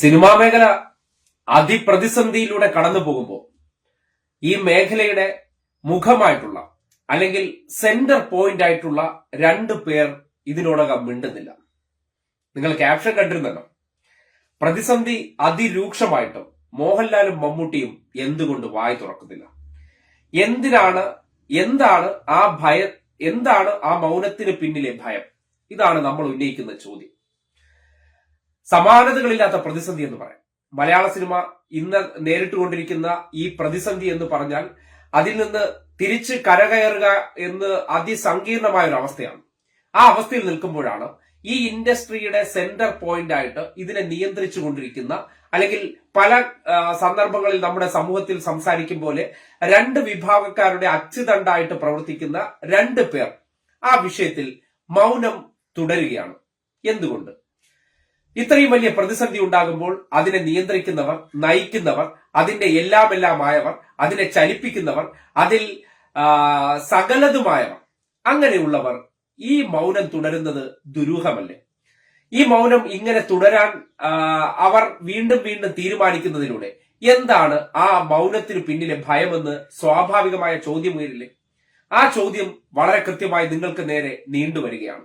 Cinema മേഖല അതിപ്രതിസന്ധിയിലൂടെ കടന്നു പോകുമ്പോൾ ഈ മേഖലയുടെ മുഖമായിട്ടുള്ള അല്ലെങ്കിൽ സെന്റർ പോയിന്റ് ആയിട്ടുള്ള രണ്ട് പേർ ഇതിനോടകം മിണ്ടുന്നില്ല. നിങ്ങൾ ക്യാപ്ഷൻ കണ്ടിരുന്നല്ലോ. പ്രതിസന്ധി അതിരൂക്ഷമായിട്ടും മോഹൻലാലും മമ്മൂട്ടിയും എന്തുകൊണ്ട് വായി തുറക്കുന്നില്ല? എന്തിനാണ് എന്താണ് ആ ഭയം എന്താണ് ആ മൗനത്തിന് പിന്നിലെ ഭയം? ഇതാണ് നമ്മൾ ഉന്നയിക്കുന്ന ചോദ്യം. സമാനതകളില്ലാത്ത പ്രതിസന്ധി എന്ന് പറയാം. മലയാള സിനിമ ഇന്ന് നേരിട്ടുകൊണ്ടിരിക്കുന്ന ഈ പ്രതിസന്ധി എന്ന് പറഞ്ഞാൽ അതിൽ നിന്ന് തിരിച്ച് കരകയറുക എന്ന് അതിസങ്കീർണമായ ഒരു അവസ്ഥയാണ്. ആ അവസ്ഥയിൽ നിൽക്കുമ്പോഴാണ് ഈ ഇൻഡസ്ട്രിയുടെ സെന്റർ പോയിന്റ് ആയിട്ട് ഇതിനെ നിയന്ത്രിച്ചു കൊണ്ടിരിക്കുന്ന അല്ലെങ്കിൽ പല സന്ദർഭങ്ങളിൽ നമ്മുടെ സമൂഹത്തിൽ സംസാരിക്കും പോലെ രണ്ട് വിഭാഗക്കാരുടെ അച്ചുതണ്ടായിട്ട് പ്രവർത്തിക്കുന്ന രണ്ട് പേർ ആ വിഷയത്തിൽ മൗനം തുടരുകയാണ്. എന്തുകൊണ്ട്? ഇത്രയും വലിയ പ്രതിസന്ധി ഉണ്ടാകുമ്പോൾ അതിനെ നിയന്ത്രിക്കുന്നവർ നയിക്കുന്നവർ അതിന്റെ എല്ലാം ആയവർ അതിനെ ചലിപ്പിക്കുന്നവർ അതിൽ സകലതുമായവർ. അങ്ങനെയുള്ളവർ ഈ മൗനം തുടരുന്നത് ദുരൂഹമല്ലേ? ഈ മൗനം ഇങ്ങനെ തുടരാൻ അവർ വീണ്ടും വീണ്ടും തീരുമാനിക്കുന്നതിലൂടെ എന്താണ് ആ മൗനത്തിന് പിന്നിലെ ഭയമെന്ന് സ്വാഭാവികമായ ചോദ്യം ഉയരില്ലേ? ആ ചോദ്യം വളരെ കൃത്യമായി നിങ്ങൾക്ക് നേരെ നീണ്ടുവരികയാണ്.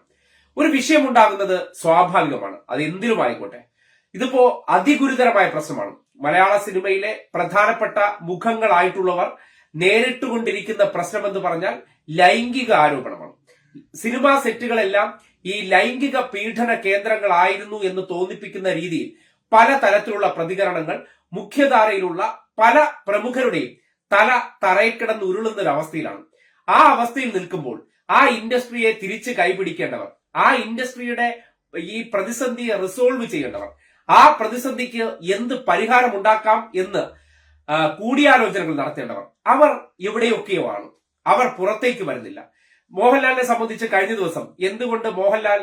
ഒരു വിഷയം ഉണ്ടാകുന്നത് സ്വാഭാവികമാണ്. അത് എന്തിനും ആയിക്കോട്ടെ. ഇതിപ്പോ അതിഗുരുതരമായ പ്രശ്നമാണ്. മലയാള സിനിമയിലെ പ്രധാനപ്പെട്ട മുഖങ്ങളായിട്ടുള്ളവർ നേരിട്ടുകൊണ്ടിരിക്കുന്ന പ്രശ്നം എന്ന് പറഞ്ഞാൽ ലൈംഗിക ആരോപണമാണ്. സിനിമാ സെറ്റുകളെല്ലാം ഈ ലൈംഗിക പീഡന കേന്ദ്രങ്ങളായിരുന്നു എന്ന് തോന്നിപ്പിക്കുന്ന രീതിയിൽ പല തരത്തിലുള്ള പ്രതികരണങ്ങൾ മുഖ്യധാരയിലുള്ള പല പ്രമുഖരുടെയും തല തറയിൽ ഉരുളുന്ന ഒരു അവസ്ഥയിലാണ് ആ അവസ്ഥയിൽ നിൽക്കുമ്പോൾ ആ ഇൻഡസ്ട്രിയെ തിരിച്ച് കൈപിടിക്കേണ്ടവർ ആ ഇൻഡസ്ട്രിയുടെ ഈ പ്രതിസന്ധിയെ റിസോൾവ് ചെയ്യേണ്ടവർ. ആ പ്രതിസന്ധിക്ക് എന്ത് പരിഹാരം ഉണ്ടാക്കാം എന്ന് കൂടിയാലോചനകൾ നടത്തേണ്ടവർ. അവർ എവിടെയൊക്കെയോ ആണ് അവർ പുറത്തേക്ക് വരുന്നില്ല. മോഹൻലാലിനെ സംബന്ധിച്ച് കഴിഞ്ഞ ദിവസം എന്തുകൊണ്ട് മോഹൻലാൽ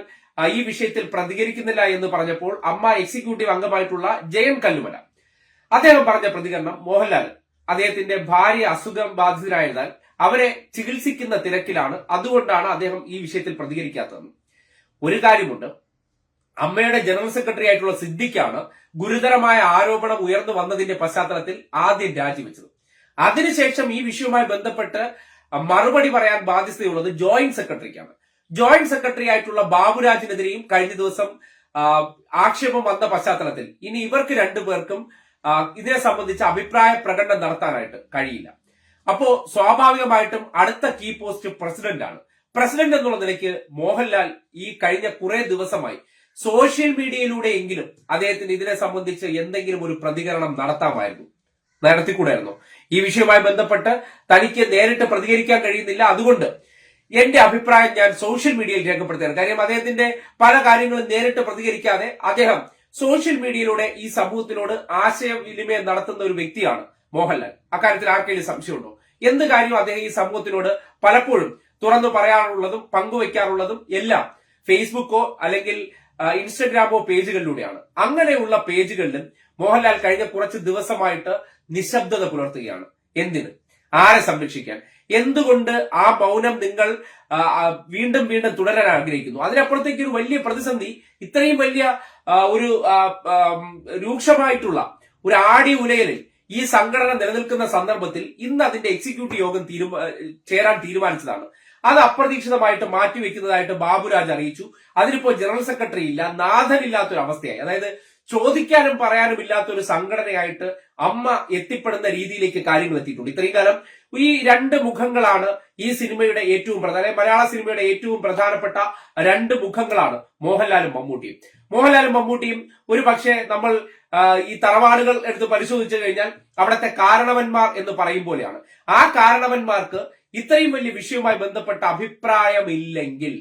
ഈ വിഷയത്തിൽ പ്രതികരിക്കുന്നില്ല എന്ന് പറഞ്ഞപ്പോൾ അമ്മ എക്സിക്യൂട്ടീവ് അംഗമായിട്ടുള്ള ജയൻ കല്ലുമല. അദ്ദേഹം പറഞ്ഞ പ്രതികരണം മോഹൻലാൽ അദ്ദേഹത്തിന്റെ ഭാര്യ അസുഖം ബാധിതരായതിനാൽ അവരെ ചികിത്സിക്കുന്ന തിരക്കിലാണ്. അതുകൊണ്ടാണ് അദ്ദേഹം ഈ വിഷയത്തിൽ പ്രതികരിക്കാത്തതെന്ന്. ഒരു കാര്യമുണ്ട്. അമ്മയുടെ ജനറൽ സെക്രട്ടറി ആയിട്ടുള്ള സിദ്ദിഖാണ് ഗുരുതരമായ ആരോപണം ഉയർന്നു വന്നതിന്റെ പശ്ചാത്തലത്തിൽ ആദ്യം രാജിവെച്ചത്. അതിനുശേഷം ഈ വിഷയവുമായി ബന്ധപ്പെട്ട് മറുപടി പറയാൻ ബാധ്യതയുള്ളത് ജോയിന്റ് സെക്രട്ടറിക്കാണ്. ജോയിന്റ് സെക്രട്ടറി ആയിട്ടുള്ള ബാബുരാജിനെതിരെയും കഴിഞ്ഞ ദിവസം ആക്ഷേപം വന്ന പശ്ചാത്തലത്തിൽ ഇനി ഇവർക്ക് രണ്ടുപേർക്കും പേർക്കും ഇതിനെ സംബന്ധിച്ച് അഭിപ്രായ പ്രകടനം നടത്താനായിട്ട് കഴിയില്ല. അപ്പോ സ്വാഭാവികമായിട്ടും അടുത്ത കീ പോസ്റ്റ് പ്രസിഡന്റാണ്. പ്രസിഡന്റ് എന്നുള്ള നിലയ്ക്ക് മോഹൻലാൽ ഈ കഴിഞ്ഞ കുറെ ദിവസമായി സോഷ്യൽ മീഡിയയിലൂടെ എങ്കിലും അദ്ദേഹത്തിന് ഇതിനെ സംബന്ധിച്ച് എന്തെങ്കിലും ഒരു പ്രതികരണം നടത്താമായിരുന്നു. നടത്തിക്കൂടായിരുന്നു. ഈ വിഷയവുമായി ബന്ധപ്പെട്ട് തനിക്ക് നേരിട്ട് പ്രതികരിക്കാൻ കഴിയുന്നില്ല. അതുകൊണ്ട് എന്റെ അഭിപ്രായം ഞാൻ സോഷ്യൽ മീഡിയയിൽ രേഖപ്പെടുത്തുകയാണ്. കാര്യം അദ്ദേഹത്തിന്റെ പല കാര്യങ്ങളും നേരിട്ട് പ്രതികരിക്കാതെ അദ്ദേഹം സോഷ്യൽ മീഡിയയിലൂടെ ഈ സമൂഹത്തിനോട് ആശയവിനിമയം നടത്തുന്ന ഒരു വ്യക്തിയാണ് മോഹൻലാൽ. അക്കാര്യത്തിൽ ആർക്കെങ്കിലും സംശയമുണ്ടോ? എന്ത് കാര്യവും അദ്ദേഹം ഈ സമൂഹത്തിനോട് പലപ്പോഴും തുറന്നു പറയാറുള്ളതും പങ്കുവെക്കാറുള്ളതും എല്ലാം ഫേസ്ബുക്കോ അല്ലെങ്കിൽ ഇൻസ്റ്റഗ്രാമോ പേജുകളിലൂടെയാണ്. അങ്ങനെയുള്ള പേജുകളിലും മോഹൻലാൽ കഴിഞ്ഞ കുറച്ച് ദിവസമായിട്ട് നിശബ്ദത പുലർത്തുകയാണ്. എന്തിന്? ആരെ സംരക്ഷിക്കാൻ? എന്തുകൊണ്ട് ആ മൗനം നിങ്ങൾ വീണ്ടും വീണ്ടും തുടരാൻ ആഗ്രഹിക്കുന്നു? അതിനപ്പുറത്തേക്ക് ഒരു വലിയ പ്രതിസന്ധി ഇത്രയും വലിയ ഒരു രൂക്ഷമായിട്ടുള്ള ഒരു ആടി ഉലയലിൽ ഈ സംഘടന നിലനിൽക്കുന്ന സന്ദർഭത്തിൽ ഇന്ന് അതിന്റെ എക്സിക്യൂട്ടീവ് യോഗം തീരുമാ ചേരാൻ തീരുമാനിച്ചതാണ്. അത് അപ്രതീക്ഷിതമായിട്ട് മാറ്റിവെക്കുന്നതായിട്ട് ബാബുരാജ് അറിയിച്ചു. അതിനിപ്പോ ജനറൽ സെക്രട്ടറി ഇല്ല നാഥനില്ലാത്തൊരു അവസ്ഥയായി. അതായത് ചോദിക്കാനും പറയാനും ഇല്ലാത്ത ഒരു സംഘടനയായിട്ട് അമ്മ എത്തിപ്പെടുന്ന രീതിയിലേക്ക് കാര്യങ്ങൾ എത്തിയിട്ടുണ്ട്. ഇത്രയും കാലം ഈ രണ്ട് മുഖങ്ങളാണ് ഈ സിനിമയുടെ ഏറ്റവും പ്രധാന മലയാള സിനിമയുടെ ഏറ്റവും പ്രധാനപ്പെട്ട രണ്ട് മുഖങ്ങളാണ് മോഹൻലാലും മമ്മൂട്ടിയും. മോഹൻലാലും മമ്മൂട്ടിയും ഒരു പക്ഷേ നമ്മൾ ഈ തറവാടുകൾ എടുത്ത് പരിശോധിച്ചു കഴിഞ്ഞാൽ അവിടുത്തെ കാരണവന്മാർ എന്ന് പറയും പോലെയാണ്. ആ കാരണവന്മാർക്ക് ഇത്രയും വലിയ വിഷയവുമായി ബന്ധപ്പെട്ട അഭിപ്രായമില്ലെങ്കിൽ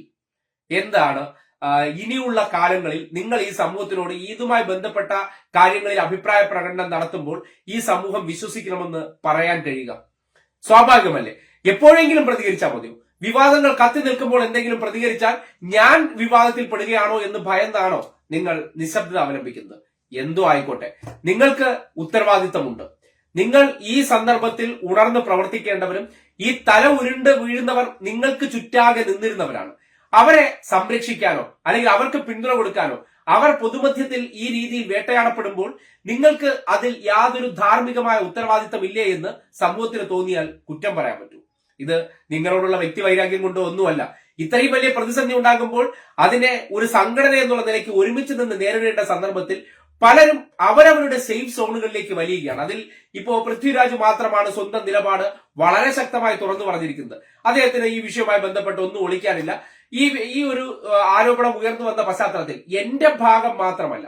എന്താണ് ഇനിയുള്ള കാലങ്ങളിൽ നിങ്ങൾ ഈ സമൂഹത്തിനോട് ഇതുമായി ബന്ധപ്പെട്ട കാര്യങ്ങളിൽ അഭിപ്രായ പ്രകടനം നടത്തുമ്പോൾ ഈ സമൂഹം വിശ്വസിക്കണമെന്ന് പറയാൻ കഴിയുക. സ്വാഭാവികമല്ലേ? എപ്പോഴെങ്കിലും പ്രതികരിച്ചാൽ മതിയോ വിവാദങ്ങൾ കത്തി നിൽക്കുമ്പോൾ എന്തെങ്കിലും പ്രതികരിച്ചാൽ ഞാൻ വിവാദത്തിൽ പെടുകയാണോ എന്ന് ഭയന്നാണോ നിങ്ങൾ നിശബ്ദത അവലംബിക്കുന്നത്? എന്തോ ആയിക്കോട്ടെ. നിങ്ങൾക്ക് ഉത്തരവാദിത്തമുണ്ട്. നിങ്ങൾ ഈ സന്ദർഭത്തിൽ ഉണർന്ന് പ്രവർത്തിക്കേണ്ടവരും ഈ തല ഉരുണ്ട് വീഴുന്നവർ നിങ്ങൾക്ക് ചുറ്റാകെ നിന്നിരുന്നവരാണ്. അവരെ സംരക്ഷിക്കാനോ അല്ലെങ്കിൽ അവർക്ക് പിന്തുണ കൊടുക്കാനോ അവർ പൊതുമധ്യത്തിൽ ഈ രീതിയിൽ വേട്ടയാടപ്പെടുമ്പോൾ നിങ്ങൾക്ക് അതിൽ യാതൊരു ധാർമ്മികമായ ഉത്തരവാദിത്തമില്ലേ എന്ന് സമൂഹത്തിന് തോന്നിയാൽ കുറ്റം പറയാൻ പറ്റൂ. ഇത് നിങ്ങളോടുള്ള വ്യക്തി വൈരാഗ്യം കൊണ്ടോ ഒന്നുമല്ല. ഇത്രയും വലിയ പ്രതിസന്ധി ഉണ്ടാകുമ്പോൾ അതിനെ ഒരു സംഘടന എന്നുള്ള നിലയ്ക്ക് ഒരുമിച്ച് നിന്ന് നേരിടേണ്ട സന്ദർഭത്തിൽ പലരും അവരവരുടെ സേഫ് സോണുകളിലേക്ക് വലിയുകയാണ്. അതിൽ ഇപ്പോ പൃഥ്വിരാജ് മാത്രമാണ് സ്വന്തം നിലപാട് വളരെ ശക്തമായി തുറന്നു പറഞ്ഞിരിക്കുന്നത്. അദ്ദേഹത്തിന് ഈ വിഷയവുമായി ബന്ധപ്പെട്ട് ഒന്നും ഒളിക്കാനില്ല. ഈ ഈ ഒരു ആരോപണം ഉയർന്നു വന്ന പശ്ചാത്തലത്തിൽ എന്റെ ഭാഗം മാത്രമല്ല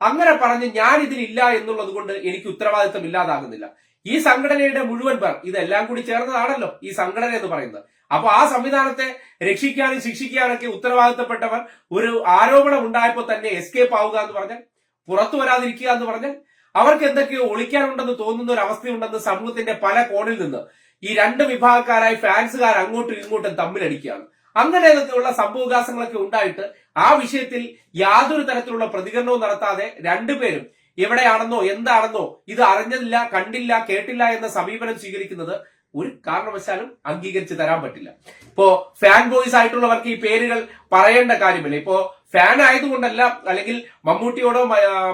അങ്ങനെ പറഞ്ഞ് ഞാൻ ഇതിലില്ല എന്നുള്ളത് കൊണ്ട് എനിക്ക് ഉത്തരവാദിത്തം ഇല്ലാതാകുന്നില്ല. ഈ സംഘടനയുടെ മുഴുവൻ പേർ ഇതെല്ലാം കൂടി ചേർന്നതാണല്ലോ ഈ സംഘടന എന്ന് പറയുന്നത്. അപ്പൊ ആ സംവിധാനത്തെ രക്ഷിക്കാനും ശിക്ഷിക്കാനൊക്കെ ഉത്തരവാദിത്തപ്പെട്ടവർ ഒരു ആരോപണം ഉണ്ടായപ്പോൾ തന്നെ എസ്കേപ്പ് ആവുക എന്ന് പറഞ്ഞാൽ പുറത്തു വരാതിരിക്കുക എന്ന് പറഞ്ഞാൽ അവർക്ക് എന്തൊക്കെയോ ഒളിക്കാനുണ്ടെന്ന് തോന്നുന്ന ഒരു അവസ്ഥയുണ്ടെന്ന് സമൂഹത്തിന്റെ പല കോണിൽ നിന്ന് ഈ രണ്ട് വിഭാഗക്കാരായി ഫാൻസുകാർ അങ്ങോട്ടും ഇങ്ങോട്ടും തമ്മിലടിക്കുകയാണ്. അങ്ങനെ അങ്ങനെയുള്ള സംഭവവികാസങ്ങളൊക്കെ ഉണ്ടായിട്ട് ആ വിഷയത്തിൽ യാതൊരു തരത്തിലുള്ള പ്രതികരണവും നടത്താതെ രണ്ടുപേരും എവിടെയാണെന്നോ എന്താണെന്നോ ഇത് അറിഞ്ഞില്ല കണ്ടില്ല കേട്ടില്ല എന്ന സമീപനം സ്വീകരിക്കുന്നത് ഒരു കാരണവശാലും അംഗീകരിച്ച് തരാൻ പറ്റില്ല. ഇപ്പോ ഫാൻ ബോയ്സ് ആയിട്ടുള്ളവർക്ക് ഈ പേരുകൾ പറയേണ്ട കാര്യമില്ല. ഇപ്പോ ഫാൻ ആയതുകൊണ്ടല്ല അല്ലെങ്കിൽ മമ്മൂട്ടിയോടോ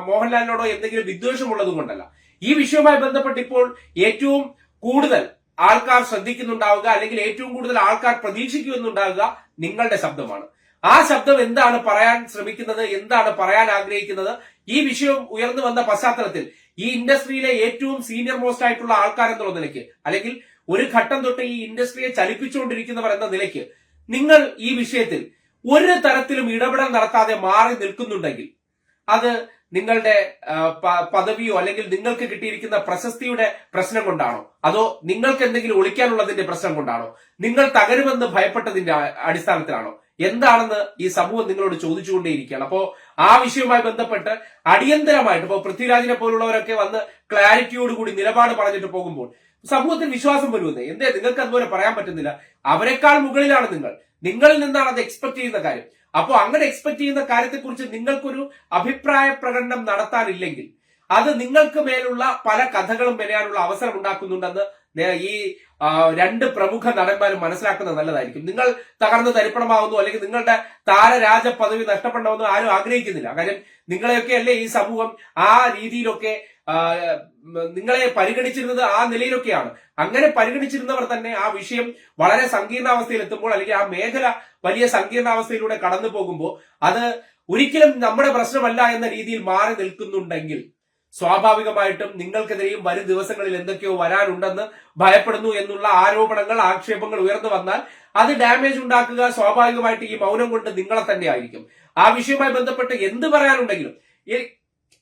മോഹൻലാലിനോടോ എന്തെങ്കിലും വിദ്വേഷമുള്ളത് കൊണ്ടല്ല. ഈ വിഷയവുമായി ബന്ധപ്പെട്ട് ഇപ്പോൾ ഏറ്റവും കൂടുതൽ ആൾക്കാർ ശ്രദ്ധിക്കുന്നുണ്ടാവുക അല്ലെങ്കിൽ ഏറ്റവും കൂടുതൽ ആൾക്കാർ പ്രതീക്ഷിക്കുന്നുണ്ടാവുക നിങ്ങളുടെ ശബ്ദമാണ്. ആ ശബ്ദം എന്താണ് പറയാൻ ശ്രമിക്കുന്നത് എന്താണ് പറയാൻ ആഗ്രഹിക്കുന്നത് ഈ വിഷയം ഉയർന്നു വന്ന പശ്ചാത്തലത്തിൽ ഈ ഇൻഡസ്ട്രിയിലെ ഏറ്റവും സീനിയർ മോസ്റ്റ് ആയിട്ടുള്ള ആൾക്കാർ എന്നുള്ള നിലയ്ക്ക് അല്ലെങ്കിൽ ഒരു ഘട്ടം തൊട്ട് ഈ ഇൻഡസ്ട്രിയെ ചലിപ്പിച്ചുകൊണ്ടിരിക്കുന്നവർ എന്ന നിലയ്ക്ക് നിങ്ങൾ ഈ വിഷയത്തിൽ ഒരു തരത്തിലും ഇടപെടൽ നടത്താതെ മാറി നിൽക്കുന്നുണ്ടെങ്കിൽ അത് നിങ്ങളുടെ പദവിയോ അല്ലെങ്കിൽ നിങ്ങൾക്ക് കിട്ടിയിരിക്കുന്ന പ്രശസ്തിയുടെ പ്രശ്നം കൊണ്ടാണോ? അതോ നിങ്ങൾക്ക് എന്തെങ്കിലും ഒളിക്കാനുള്ളതിന്റെ പ്രശ്നം കൊണ്ടാണോ? നിങ്ങൾ തകരുമെന്ന് ഭയപ്പെട്ടതിന്റെ അടിസ്ഥാനത്തിലാണോ? എന്താണെന്ന് ഈ സമൂഹം നിങ്ങളോട് ചോദിച്ചുകൊണ്ടേയിരിക്കുകയാണ്. അപ്പോ ആ വിഷയവുമായി ബന്ധപ്പെട്ട് അടിയന്തരമായിട്ട് ഇപ്പോ പൃഥ്വിരാജിനെ പോലുള്ളവരൊക്കെ വന്ന് ക്ലാരിറ്റിയോട് കൂടി നിലപാട് പറഞ്ഞിട്ട് പോകുമ്പോൾ സമൂഹത്തിൽ വിശ്വാസം വരുമെന്ന്? എന്തേ? നിങ്ങൾക്ക് അതുപോലെ പറയാൻ പറ്റുന്നില്ല. അവരെക്കാൾ മുകളിലാണ് നിങ്ങൾ. നിങ്ങളിൽ നിന്നാണ് അത് എക്സ്പെക്ട് ചെയ്യുന്ന കാര്യം. അപ്പോൾ അങ്ങനെ എക്സ്പെക്ട് ചെയ്യുന്ന കാര്യത്തെക്കുറിച്ച് നിങ്ങൾക്കൊരു അഭിപ്രായ പ്രകടനം നടത്താനില്ലെങ്കിൽ അത് നിങ്ങൾക്ക് മേലുള്ള പല കഥകളും വരാനുള്ള അവസരം ഉണ്ടാക്കുന്നുണ്ടെന്ന് ഈ രണ്ട് പ്രമുഖ നടന്മാരും മനസ്സിലാക്കുന്നത് നല്ലതായിരിക്കും. നിങ്ങൾ തകർന്ന് തരിപ്പണമാവുന്നു അല്ലെങ്കിൽ നിങ്ങളുടെ താരരാജ പദവി നഷ്ടപ്പെടണമെന്ന് ആരും ആഗ്രഹിക്കുന്നില്ല. കാര്യം നിങ്ങളെയൊക്കെ അല്ലേ ഈ സമൂഹം ആ രീതിയിലൊക്കെ നിങ്ങളെ പരിഗണിച്ചിരുന്നത് ആ നിലയിലൊക്കെയാണ്. അങ്ങനെ പരിഗണിച്ചിരുന്നവർ തന്നെ ആ വിഷയം വളരെ സങ്കീർണാവസ്ഥയിൽ എത്തുമ്പോൾ അല്ലെങ്കിൽ ആ മേഖല വലിയ സങ്കീർണാവസ്ഥയിലൂടെ കടന്നു പോകുമ്പോൾ അത് ഒരിക്കലും നമ്മുടെ പ്രശ്നമല്ല എന്ന രീതിയിൽ മാറി നിൽക്കുന്നുണ്ടെങ്കിൽ സ്വാഭാവികമായിട്ടും നിങ്ങൾക്കെതിരെയും വരും ദിവസങ്ങളിൽ എന്തൊക്കെയോ വരാനുണ്ടെന്ന് ഭയപ്പെടുന്നു എന്നുള്ള ആരോപണങ്ങൾ ആക്ഷേപങ്ങൾ ഉയർന്നു വന്നാൽ അത് ഡാമേജ് ഉണ്ടാക്കുക സ്വാഭാവികമായിട്ട് ഈ മൗനം കൊണ്ട് നിങ്ങളെ തന്നെ ആയിരിക്കും. ആ വിഷയവുമായി ബന്ധപ്പെട്ട് എന്ത് പറയാനുണ്ടെങ്കിലും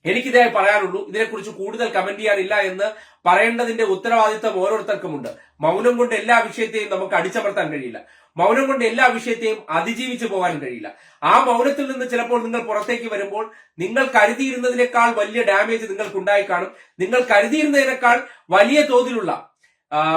എനിക്കിതേ പറയാനുള്ളൂ. ഇതിനെക്കുറിച്ച് കൂടുതൽ കമന്റ് ചെയ്യാനില്ല എന്ന് പറയേണ്ടതിന്റെ ഉത്തരവാദിത്തം ഓരോരുത്തർക്കുമുണ്ട്. മൗനം കൊണ്ട് എല്ലാ വിഷയത്തെയും നമുക്ക് അടിച്ചമർത്താൻ കഴിയില്ല. മൗനം കൊണ്ട് എല്ലാ വിഷയത്തെയും അതിജീവിച്ചു പോകാൻ കഴിയില്ല. ആ മൗനത്തിൽ നിന്ന് ചിലപ്പോൾ നിങ്ങൾ പുറത്തേക്ക് വരുമ്പോൾ നിങ്ങൾ കരുതിയിരുന്നതിനേക്കാൾ വലിയ ഡാമേജ് നിങ്ങൾക്ക് ഉണ്ടായി കാണും. നിങ്ങൾ കരുതിയിരുന്നതിനേക്കാൾ വലിയ തോതിലുള്ള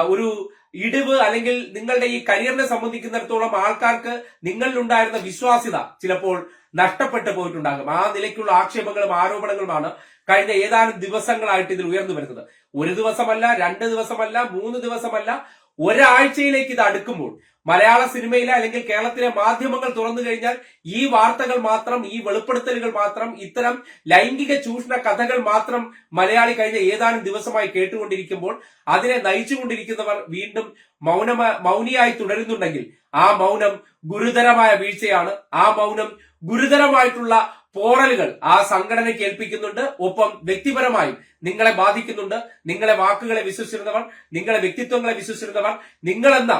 ഒരു ഇടിവ് അല്ലെങ്കിൽ നിങ്ങളുടെ ഈ കരിയറിനെ സംബന്ധിക്കുന്നിടത്തോളം ആൾക്കാർക്ക് നിങ്ങളിലുണ്ടായിരുന്ന വിശ്വാസ്യത ചിലപ്പോൾ നഷ്ടപ്പെട്ടു പോയിട്ടുണ്ടാകും. ആ നിലയ്ക്കുള്ള ആക്ഷേപങ്ങളും ആരോപണങ്ങളുമാണ് കഴിഞ്ഞ ഏതാനും ദിവസങ്ങളായിട്ട് ഇതിൽ ഉയർന്നു വരുന്നത്. ഒരു ദിവസമല്ല രണ്ട് ദിവസമല്ല മൂന്ന് ദിവസമല്ല ഒരാഴ്ചയിലേക്ക് ഇത് അടുക്കുമ്പോൾ മലയാള സിനിമയിലെ അല്ലെങ്കിൽ കേരളത്തിലെ മാധ്യമങ്ങൾ തുറന്നു കഴിഞ്ഞാൽ ഈ വാർത്തകൾ മാത്രം ഈ വെളിപ്പെടുത്തലുകൾ മാത്രം ഇത്തരം ലൈംഗിക ചൂഷണ കഥകൾ മാത്രം മലയാളി കഴിഞ്ഞ ഏതാനും ദിവസമായി കേട്ടുകൊണ്ടിരിക്കുമ്പോൾ അതിനെ നയിച്ചുകൊണ്ടിരിക്കുന്നവർ വീണ്ടും മൗനമ മൗനിയായി തുടരുന്നുണ്ടെങ്കിൽ ആ മൗനം ഗുരുതരമായ വീഴ്ചയാണ്. ആ മൗനം ഗുരുതരമായിട്ടുള്ള പോറലുകൾ ആ സംഘടനയ്ക്ക് ഏൽപ്പിക്കുന്നുണ്ട്. ഒപ്പം വ്യക്തിപരമായും നിങ്ങളെ ബാധിക്കുന്നുണ്ട്. നിങ്ങളെ വാക്കുകളെ വിശ്വസിച്ചിരുന്നവർ നിങ്ങളെ വ്യക്തിത്വങ്ങളെ വിശ്വസിച്ചിരുന്നവർ നിങ്ങളെന്ന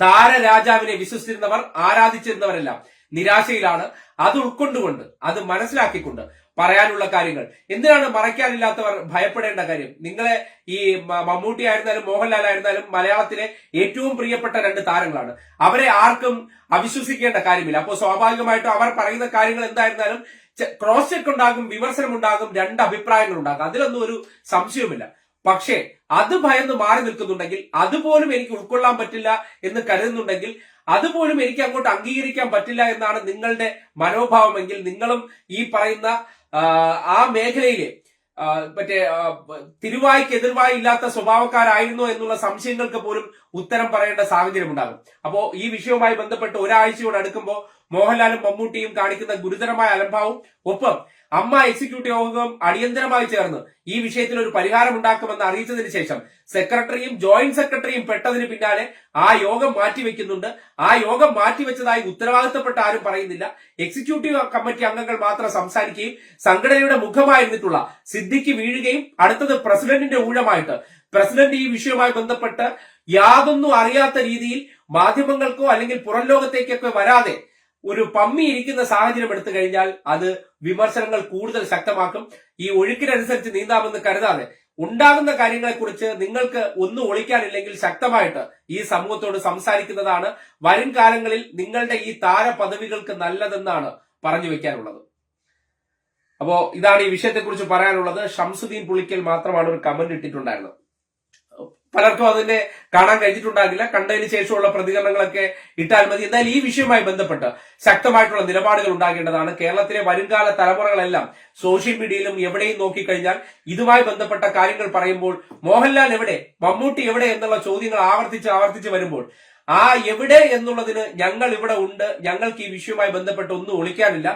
താരരാജാവിനെ വിശ്വസിച്ചിരുന്നവർ ആരാധിച്ചിരുന്നവരെല്ലാം നിരാശയിലാണ്. അത് ഉൾക്കൊണ്ടുകൊണ്ട് അത് മനസ്സിലാക്കിക്കൊണ്ട് പറയാനുള്ള കാര്യങ്ങൾ. എന്തിനാണ് മറയ്ക്കാനില്ലാത്തവർ ഭയപ്പെടേണ്ട കാര്യം? നിങ്ങളെ ഈ മമ്മൂട്ടി ആയിരുന്നാലും മോഹൻലാൽ ആയിരുന്നാലും മലയാളത്തിലെ ഏറ്റവും പ്രിയപ്പെട്ട രണ്ട് താരങ്ങളാണ്. അവരെ ആർക്കും അവിശ്വസിക്കേണ്ട കാര്യമില്ല. അപ്പോൾ സ്വാഭാവികമായിട്ടും അവർ പറയുന്ന കാര്യങ്ങൾ എന്തായിരുന്നാലും ക്രോസ് ചെക്ക് ഉണ്ടാകും വിമർശനം ഉണ്ടാകും രണ്ട് അഭിപ്രായങ്ങൾ ഉണ്ടാകും. അതിലൊന്നും ഒരു സംശയവുമില്ല. പക്ഷേ അത് ഭയന്ന് മാറി നിൽക്കുന്നുണ്ടെങ്കിൽ അതുപോലും എനിക്ക് ഉൾക്കൊള്ളാൻ പറ്റില്ല എന്ന് കരുതുന്നുണ്ടെങ്കിൽ അതുപോലും എനിക്ക് അങ്ങോട്ട് അംഗീകരിക്കാൻ പറ്റില്ല എന്നാണ് നിങ്ങളുടെ മനോഭാവമെങ്കിൽ നിങ്ങളും ഈ പറയുന്ന ആ, മേഖലയിലെ മറ്റേ തിരുവായിക്ക് എതിർവായി ഇല്ലാത്ത സ്വഭാവക്കാരായിരുന്നോ എന്നുള്ള സംശയങ്ങൾക്ക് പോലും ഉത്തരം പറയേണ്ട സാഹചര്യം ഉണ്ടാകും. അപ്പോ ഈ വിഷയവുമായി ബന്ധപ്പെട്ട് ഒരാഴ്ചയോട് അടുക്കുമ്പോൾ മോഹൻലാലും മമ്മൂട്ടിയും കാണിക്കുന്ന ഗുരുതരമായ അലംഭാവം ഒപ്പം അമ്മ എക്സിക്യൂട്ടീവ് യോഗം അടിയന്തരമായി ചേർന്ന് ഈ വിഷയത്തിൽ ഒരു പരിഹാരം ഉണ്ടാക്കുമെന്ന് അറിയിച്ചതിന് ശേഷം സെക്രട്ടറിയും ജോയിന്റ് സെക്രട്ടറിയും പെട്ടതിന് പിന്നാലെ ആ യോഗം മാറ്റിവെക്കുന്നുണ്ട് ആ യോഗം മാറ്റിവെച്ചതായി ഉത്തരവാദിത്തപ്പെട്ട ആരും പറയുന്നില്ല. എക്സിക്യൂട്ടീവ് കമ്മിറ്റി അംഗങ്ങൾ മാത്രം സംസാരിക്കുകയും സംഘടനയുടെ മുഖമായിരുന്നിട്ടുള്ള സിദ്ധിക്ക് വീഴുകയും അടുത്തത് പ്രസിഡന്റിന്റെ ഊഴമായിട്ട്. പ്രസിഡന്റ് ഈ വിഷയവുമായി ബന്ധപ്പെട്ട് യാതൊന്നും അറിയാത്ത രീതിയിൽ മാധ്യമങ്ങൾക്കോ അല്ലെങ്കിൽ പുറം ലോകത്തേക്കൊക്കെ വരാതെ ഒരു പമ്മി ഇരിക്കുന്ന സാഹചര്യം എടുത്തു കഴിഞ്ഞാൽ അത് വിമർശനങ്ങൾ കൂടുതൽ ശക്തമാക്കും. ഈ ഒഴുക്കിനനുസരിച്ച് നീന്താമെന്ന് കരുതാതെ ഉണ്ടാകുന്ന കാര്യങ്ങളെക്കുറിച്ച് നിങ്ങൾക്ക് ഒന്നും ഒളിക്കാനില്ലെങ്കിൽ ശക്തമായിട്ട് ഈ സമൂഹത്തോട് സംസാരിക്കുന്നതാണ് വരും കാലങ്ങളിൽ നിങ്ങളുടെ ഈ താരപദവികൾക്ക് നല്ലതെന്നാണ് പറഞ്ഞു വെക്കാനുള്ളത്. അപ്പോ ഇതാണ് ഈ വിഷയത്തെക്കുറിച്ച് പറയാനുള്ളത്. ഷംസുദ്ദീൻ പുളിക്കൽ മാത്രമാണ് ഒരു കമന്റ് ഇട്ടിട്ടുണ്ടായിരുന്നത്. പലർക്കും അതിനെ കാണാൻ കഴിഞ്ഞിട്ടുണ്ടാകില്ല. കണ്ടതിന് ശേഷമുള്ള പ്രതികരണങ്ങളൊക്കെ ഇട്ടാൽ മതി. എന്നാൽ ഈ വിഷയവുമായി ബന്ധപ്പെട്ട് ശക്തമായിട്ടുള്ള നിലപാടുകൾ ഉണ്ടാകേണ്ടതാണ്. കേരളത്തിലെ വരുംകാല തലമുറകളെല്ലാം സോഷ്യൽ മീഡിയയിലും എവിടെയും നോക്കിക്കഴിഞ്ഞാൽ ഇതുമായി ബന്ധപ്പെട്ട കാര്യങ്ങൾ പറയുമ്പോൾ മോഹൻലാൽ എവിടെ മമ്മൂട്ടി എവിടെ എന്നുള്ള ചോദ്യങ്ങൾ ആവർത്തിച്ച് ആവർത്തിച്ച് വരുമ്പോൾ ആ എവിടെ എന്നുള്ളതിന് ഞങ്ങൾ ഇവിടെ ഉണ്ട് ഞങ്ങൾക്ക് ഈ വിഷയവുമായി ബന്ധപ്പെട്ട് ഒന്നും ഒളിക്കാനില്ല.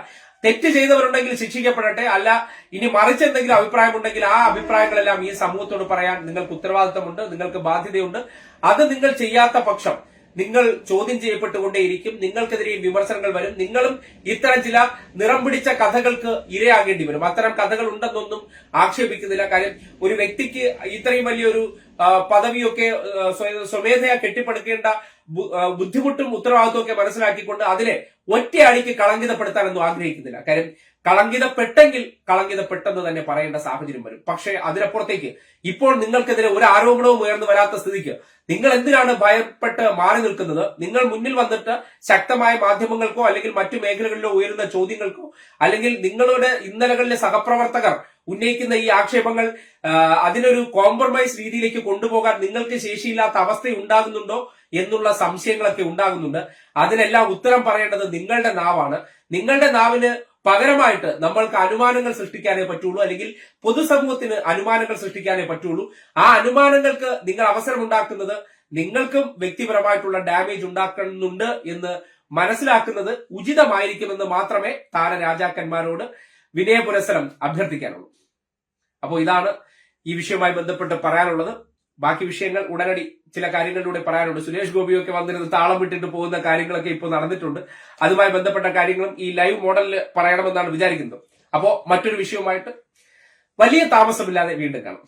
തെറ്റ് ചെയ്തവരുണ്ടെങ്കിൽ ശിക്ഷിക്കപ്പെടട്ടെ. അല്ല ഇനി മറിച്ച് എന്തെങ്കിലും അഭിപ്രായമുണ്ടെങ്കിൽ ആ അഭിപ്രായങ്ങളെല്ലാം ഈ സമൂഹത്തോട് പറയാൻ നിങ്ങൾക്ക് ഉത്തരവാദിത്തമുണ്ട് നിങ്ങൾക്ക് ബാധ്യതയുണ്ട്. അത് നിങ്ങൾ ചെയ്യാത്ത പക്ഷം നിങ്ങൾ ചോദ്യം ചെയ്യപ്പെട്ടുകൊണ്ടേയിരിക്കും. നിങ്ങൾക്കെതിരെ വിമർശനങ്ങൾ വരും. നിങ്ങളും ഇത്തരം ചില നിറം പിടിച്ച കഥകൾക്ക് ഇരയാകേണ്ടി വരും. അത്തരം കഥകൾ ഉണ്ടെന്നൊന്നും ആക്ഷേപിക്കുന്നില്ല. കാര്യം ഒരു വ്യക്തിക്ക് ഇത്രയും വലിയൊരു പദവിയൊക്കെ സ്വമേധയാ കെട്ടിപ്പടുക്കേണ്ട ബുദ്ധിമുട്ടും ഉത്തരവാദിത്വം ഒക്കെ മനസ്സിലാക്കിക്കൊണ്ട് അതിനെ ഒറ്റയടിക്ക് കളങ്കിതപ്പെടുത്താനൊന്നും ആഗ്രഹിക്കുന്നില്ല. കാര്യം കളങ്കിതപ്പെട്ടെങ്കിൽ കളങ്കിതപ്പെട്ടെന്ന് തന്നെ പറയേണ്ട സാഹചര്യം വരും. പക്ഷേ അതിനപ്പുറത്തേക്ക് ഇപ്പോൾ നിങ്ങൾക്കെതിരെ ഒരു ആരോപണവും ഉയർന്നു വരാത്ത സ്ഥിതിക്ക് നിങ്ങൾ എന്തിനാണ് ഭയപ്പെട്ട് മാറി നിൽക്കുന്നത്? നിങ്ങൾ മുന്നിൽ വന്നിട്ട് ശക്തമായ മാധ്യമങ്ങൾക്കോ അല്ലെങ്കിൽ മറ്റു മേഖലകളിലോ ഉയരുന്ന ചോദ്യങ്ങൾക്കോ അല്ലെങ്കിൽ നിങ്ങളുടെ ഇന്നലകളിലെ സഹപ്രവർത്തകർ ഉന്നയിക്കുന്ന ഈ ആക്ഷേപങ്ങൾ അതിനൊരു കോംപ്രമൈസ് രീതിയിലേക്ക് കൊണ്ടുപോകാൻ നിങ്ങൾക്ക് ശേഷിയില്ലാത്ത അവസ്ഥ ഉണ്ടാകുന്നുണ്ടോ എന്നുള്ള സംശയങ്ങളൊക്കെ ഉണ്ടാകുന്നുണ്ട്. അതിനെല്ലാം ഉത്തരം പറയേണ്ടത് നിങ്ങളുടെ നാവാണ്. നിങ്ങളുടെ നാവിന് പകരമായിട്ട് നമ്മൾക്ക് അനുമാനങ്ങൾ സൃഷ്ടിക്കാനേ പറ്റുള്ളൂ അല്ലെങ്കിൽ പൊതുസമൂഹത്തിന് അനുമാനങ്ങൾ സൃഷ്ടിക്കാനേ പറ്റുള്ളൂ. ആ അനുമാനങ്ങൾക്ക് നിങ്ങൾ അവസരം ഉണ്ടാക്കുന്നത് നിങ്ങൾക്കും വ്യക്തിപരമായിട്ടുള്ള ഡാമേജ് ഉണ്ടാക്കുന്നുണ്ട് എന്ന് മനസ്സിലാക്കുന്നത് ഉചിതമായിരിക്കുമെന്ന് മാത്രമേ താര രാജാക്കന്മാരോട് വിനയപുരസരം അഭ്യർത്ഥിക്കാനുള്ളൂ. അപ്പോൾ ഇതാണ് ഈ വിഷയവുമായി ബന്ധപ്പെട്ട് പറയാനുള്ളത്. ബാക്കി വിഷയങ്ങൾ ഉടനടി ചില കാര്യങ്ങളിലൂടെ പറയാനുണ്ട്. സുരേഷ് ഗോപിയൊക്കെ വന്നിരുന്ന് താളം വിട്ടിട്ട് പോകുന്ന കാര്യങ്ങളൊക്കെ ഇപ്പോൾ നടന്നിട്ടുണ്ട്. അതുമായി ബന്ധപ്പെട്ട കാര്യങ്ങളും ഈ ലൈവ് മോഡലിൽ പറയണമെന്നാണ് വിചാരിക്കുന്നത്. അപ്പോൾ മറ്റൊരു വിഷയവുമായിട്ട് വലിയ താമസമില്ലാതെ വീണ്ടും കാണാം.